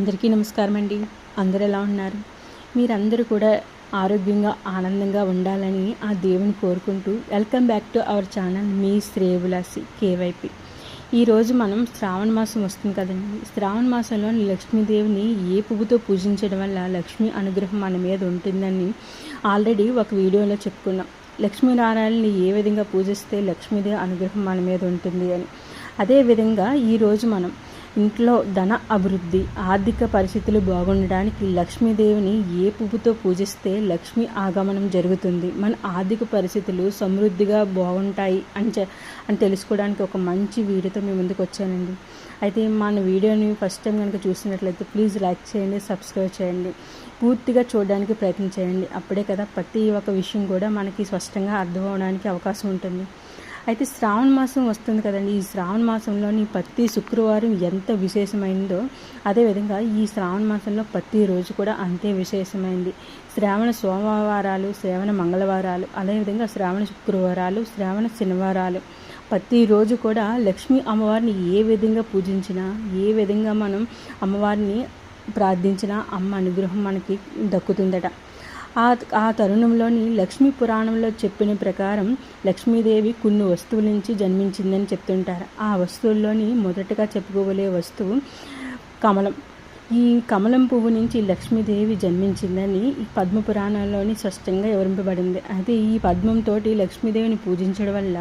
అందరికీ నమస్కారం అండి అందరు ఎలా ఉన్నారు? మీరందరూ కూడా ఆరోగ్యంగా ఆనందంగా ఉండాలని ఆ దేవుని కోరుకుంటూ welcome back to our channel మీ శ్రేయబులాసి కేవైపి. ఈరోజు మనం శ్రావణ మాసం వస్తుంది కదండి. శ్రావణ మాసంలో లక్ష్మీదేవిని ఏ పువ్వుతో పూజించడం వల్ల లక్ష్మీ అనుగ్రహం మన మీద ఉంటుందని ఆల్రెడీ ఒక వీడియోలో చెప్పుకున్నాం. లక్ష్మీనారాయణని ఏ విధంగా పూజిస్తే లక్ష్మీదేవి అనుగ్రహం మన మీద ఉంటుంది అని. అదేవిధంగా ఈరోజు మనం ఇంట్లో ధన అభివృద్ధి ఆర్థిక పరిస్థితులు బాగుండడానికి లక్ష్మీదేవిని ఏ పువ్వుతో పూజిస్తే లక్ష్మీ ఆగమనం జరుగుతుంది? మన ఆర్థిక పరిస్థితులు సమృద్ధిగా బాగుంటాయి అని అని తెలుసుకోవడానికి ఒక మంచి వీడియోతో మేము ముందుకు వచ్చానండి. అయితే మన వీడియోని ఫస్ట్ టైం కనుక చూసినట్లయితే ప్లీజ్ లైక్ చేయండి సబ్స్క్రైబ్ చేయండి. పూర్తిగా చూడడానికి ప్రయత్నం చేయండి. అప్పుడే కదా ప్రతి ఒక్క విషయం కూడా మనకి స్పష్టంగా అర్థం అవడానికి అవకాశం ఉంటుంది. అయితే శ్రావణ మాసం వస్తుంది కదండి. ఈ శ్రావణ మాసంలోని ప్రతి శుక్రవారం ఎంత విశేషమైందో అదేవిధంగా ఈ శ్రావణ మాసంలో ప్రతి రోజు కూడా అంతే విశేషమైంది. శ్రావణ సోమవారాలు శ్రావణ మంగళవారాలు అదేవిధంగా శ్రావణ శుక్రవారాలు శ్రావణ శనివారాలు. ప్రతిరోజు కూడా లక్ష్మీ అమ్మవారిని ఏ విధంగా పూజించినా ఏ విధంగా మనం అమ్మవారిని ప్రార్థించినా అమ్మ అనుగ్రహం మనకి దక్కుతుందట. ఆ ఆ తరుణంలోని లక్ష్మీ పురాణంలో చెప్పిన ప్రకారం లక్ష్మీదేవి కొన్ని వస్తువుల నుంచి జన్మించిందని చెప్తుంటారు. ఆ వస్తువుల్లోని మొదటగా చెప్పుకోగలే వస్తువు కమలం. ఈ కమలం పువ్వు నుంచి లక్ష్మీదేవి జన్మించిందని ఈ పద్మ పురాణాల్లోని స్పష్టంగా వివరింపబడింది. అయితే ఈ పద్మంతో లక్ష్మీదేవిని పూజించడం వల్ల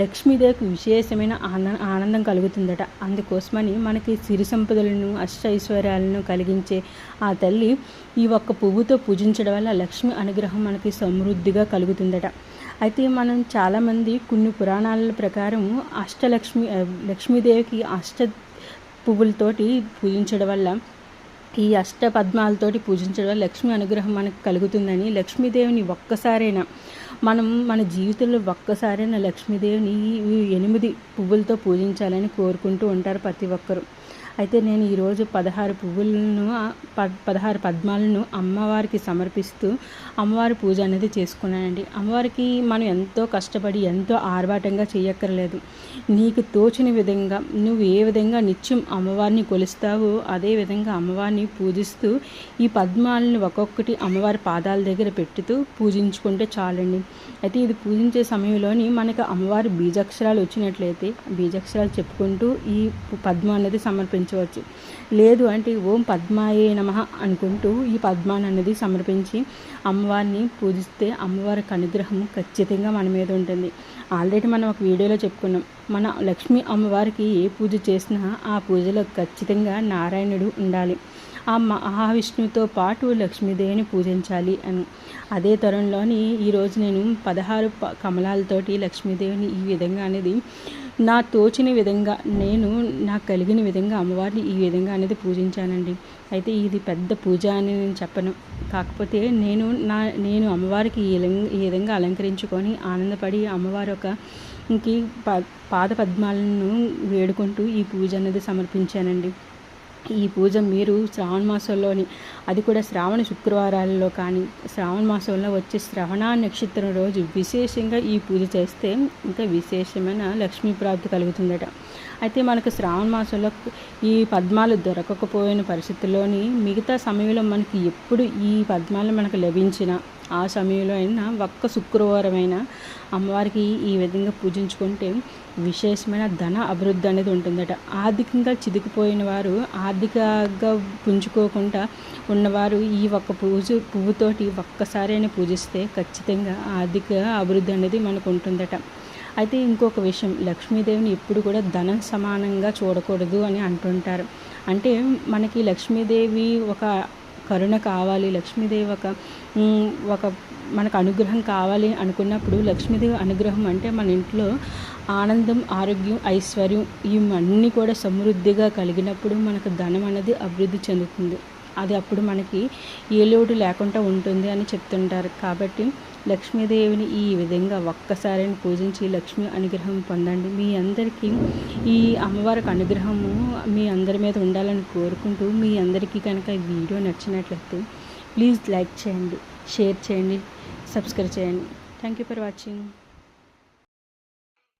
లక్ష్మీదేవికి విశేషమైన ఆనంద ఆనందం కలుగుతుందట. అందుకోసమని మనకి సిరి సంపదలను అష్ట ఐశ్వర్యాలను కలిగించే ఆ తల్లి ఈ ఒక్క పువ్వుతో పూజించడం వల్ల లక్ష్మి అనుగ్రహం మనకి సమృద్ధిగా కలుగుతుందట. అయితే మనం చాలామంది కొన్ని పురాణాల ప్రకారం అష్టలక్ష్మి లక్ష్మీదేవికి అష్ట పువ్వులతోటి పూజించడం వల్ల ఈ అష్టపద్మాలతోటి పూజించడం వల్ల లక్ష్మి అనుగ్రహం మనకు కలుగుతుందని లక్ష్మీదేవిని ఒక్కసారైనా మనం మన జీవితంలో ఒక్కసారైనా లక్ష్మీదేవిని ఎనిమిది పువ్వులతో పూజించాలని కోరుకుంటూ ఉంటారు ప్రతి ఒక్కరు. అయితే నేను ఈరోజు పదహారు పువ్వులను పదహారు పద్మాలను అమ్మవారికి సమర్పిస్తూ అమ్మవారి పూజ అనేది చేసుకున్నానండి. అమ్మవారికి మనం ఎంతో కష్టపడి ఎంతో ఆర్భాటంగా చేయక్కర్లేదు. నీకు తోచిన విధంగా నువ్వు ఏ విధంగా నిత్యం అమ్మవారిని కొలుస్తావో అదే విధంగా అమ్మవారిని పూజిస్తూ ఈ పద్మాలను ఒక్కొక్కటి అమ్మవారి పాదాల దగ్గర పెట్టుతూ పూజించుకుంటే చాలండి. అయితే ఇది పూజించే సమయంలోని మనకు అమ్మవారి బీజాక్షరాలు వచ్చినట్లయితే బీజాక్షరాలు చెప్పుకుంటూ ఈ పద్మ అనేది సమర్పించ సమర్పించవచ్చు లేదు అంటే ఓం పద్మాయే నమ అనుకుంటూ ఈ పద్మాన్ అనేది సమర్పించి అమ్మవారిని పూజిస్తే అమ్మవారికి అనుగ్రహం ఖచ్చితంగా మన మీద ఉంటుంది. ఆల్రెడీ మనం ఒక వీడియోలో చెప్పుకున్నాం. మన లక్ష్మీ అమ్మవారికి ఏ పూజ చేసినా ఆ పూజలో ఖచ్చితంగా నారాయణుడు ఉండాలి. ఆ మహావిష్ణువుతో పాటు లక్ష్మీదేవిని పూజించాలి అని. అదే తరంలోని ఈరోజు నేను పదహారు కమలాలతోటి లక్ష్మీదేవిని ఈ విధంగా అనేది నా తోచిన విధంగా నేను నాకు కలిగిన విధంగా అమ్మవారిని ఈ విధంగా అనేది పూజించానండి. అయితే ఇది పెద్ద పూజ అని నేను చెప్పను. కాకపోతే నేను నా నేను అమ్మవారికి ఈ విధంగా అలంకరించుకొని ఆనందపడి అమ్మవారి ఒక ఇంకి పాద పద్మాలను వేడుకుంటూ ఈ పూజ అనేది సమర్పించానండి. ఈ పూజ మీరు శ్రావణ మాసంలోని అది కూడా శ్రావణ శుక్రవారాలలో కానీ శ్రావణ మాసంలో వచ్చే శ్రవణ నక్షత్రం రోజు విశేషంగా ఈ పూజ చేస్తే ఇంకా విశేషమైన లక్ష్మీ ప్రాప్తి కలుగుతుందట. అయితే మనకు శ్రావణ మాసంలో ఈ పద్మాలు దొరకకపోయిన పరిస్థితుల్లోని మిగతా సమయంలో మనకి ఎప్పుడు ఈ పద్మాలు మనకు లభించిన ఆ సమయంలో అయినా ఒక్క శుక్రవారమైనా అమ్మవారికి ఈ విధంగా పూజించుకుంటే విశేషమైన ధన అభివృద్ధి అనేది ఉంటుందట. ఆర్థికంగా చిదికిపోయిన వారు ఆర్థికంగా పుంజుకోకుండా ఉన్నవారు ఈ ఒక్క పూజ పువ్వుతోటి ఒక్కసారైనా పూజిస్తే ఖచ్చితంగా ఆర్థిక అభివృద్ధి అనేది మనకు ఉంటుందట అయితే ఇంకొక విషయం లక్ష్మీదేవిని ఎప్పుడు కూడా ధనం సమానంగా చూడకూడదు అని అంటుంటారు. అంటే మనకి లక్ష్మీదేవి ఒక కరుణ కావాలి లక్ష్మీదేవి ఒక ఒక మనకు అనుగ్రహం కావాలి అనుకున్నప్పుడు లక్ష్మీదేవి అనుగ్రహం అంటే మన ఇంట్లో ఆనందం ఆరోగ్యం ఐశ్వర్యం ఇవన్నీ కూడా సమృద్ధిగా కలిగినప్పుడు మనకు ధనం అనేది అభివృద్ధి చెందుతుంది. అది అప్పుడు మనకి ఏ లోటు లేకుండా ఉంటుంది అని చెప్తుంటారు. కాబట్టి లక్ష్మీదేవిని ఈ విధంగా ఒక్కసారి పూజించి లక్ష్మీ అనుగ్రహం పొందండి. మీ అందరికీ ఈ అమ్మవారికి అనుగ్రహము మీ అందరి మీద ఉండాలని కోరుకుంటూ మీ అందరికీ కనుక ఈ వీడియో నచ్చినట్లయితే ప్లీజ్ లైక్ చేయండి షేర్ చేయండి సబ్స్క్రైబ్ చేయండి. Thank you for watching